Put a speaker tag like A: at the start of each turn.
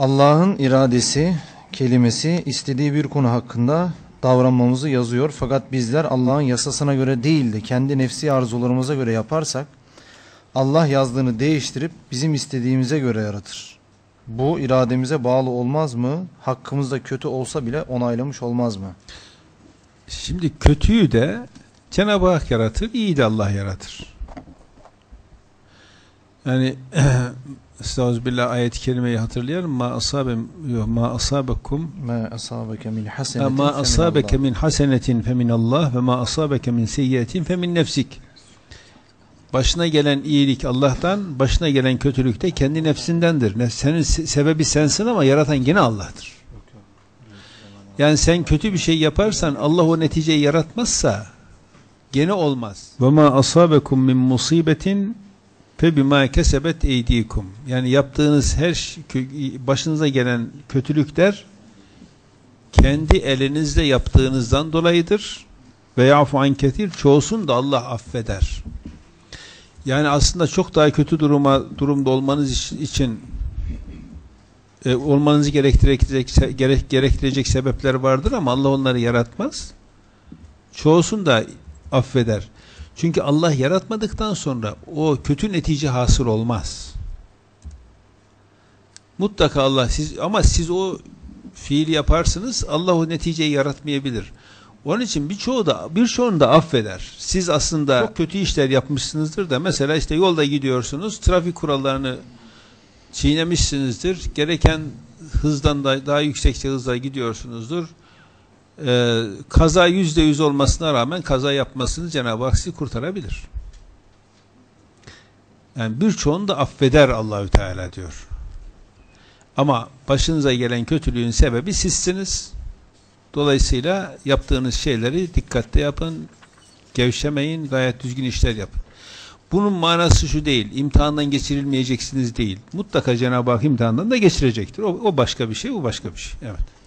A: Allah'ın iradesi, kelimesi istediği bir konu hakkında davranmamızı yazıyor. Fakat bizler Allah'ın yasasına göre değil de kendi nefsi arzularımıza göre yaparsak Allah yazdığını değiştirip bizim istediğimize göre yaratır. Bu irademize bağlı olmaz mı? Hakkımızda kötü olsa bile onaylamış olmaz mı?
B: Şimdi kötüyü de Cenab-ı Hak yaratır, iyi de Allah yaratır. Yani Estağfirullah ayet-i kerimeyi hatırlayalım. Ma asabe ma asabekum
A: Ma asabeke min hasenetin
B: ma asabeke min hasenetin femin Allah ve ma asabeke min seyyiyetin femin nefsik. Başına gelen iyilik Allah'tan, başına gelen kötülük de kendi nefsindendir. Ne- Senin se- sebebi sensin ama yaratan yine Allah'tır. Yani sen kötü bir şey yaparsan Allah o neticeyi yaratmazsa gene olmaz. Ve ma asabekum min musibetin fe bima kesebet. Yani yaptığınız her başınıza gelen kötülükler kendi elinizle yaptığınızdan dolayıdır. Ve yafu an. Çoğusun da Allah affeder. Yani aslında çok daha kötü duruma durumda olmanız için e, olmanızı gerektirecek gerek, gerektirecek sebepler vardır ama Allah onları yaratmaz. Çoğusun da affeder. Çünkü Allah yaratmadıktan sonra o kötü netice hasıl olmaz. Mutlaka Allah siz ama siz o fiil yaparsınız Allah o neticeyi yaratmayabilir. Onun için birçoğu da birçoğunu da affeder. Siz aslında çok kötü işler yapmışsınızdır da mesela işte yolda gidiyorsunuz trafik kurallarını çiğnemişsinizdir. Gereken hızdan da daha yüksek hızla gidiyorsunuzdur. Ee, kaza yüzde yüz olmasına rağmen kaza yapmasını Cenab-ı Hak sizi kurtarabilir. Yani birçoğunu da affeder Allahü Teala diyor. Ama başınıza gelen kötülüğün sebebi sizsiniz. Dolayısıyla yaptığınız şeyleri dikkatle yapın, gevşemeyin, gayet düzgün işler yapın. Bunun manası şu değil, imtihandan geçirilmeyeceksiniz değil. Mutlaka Cenab-ı Hak imtihandan da geçirecektir. O, o başka bir şey, bu başka bir şey. Evet.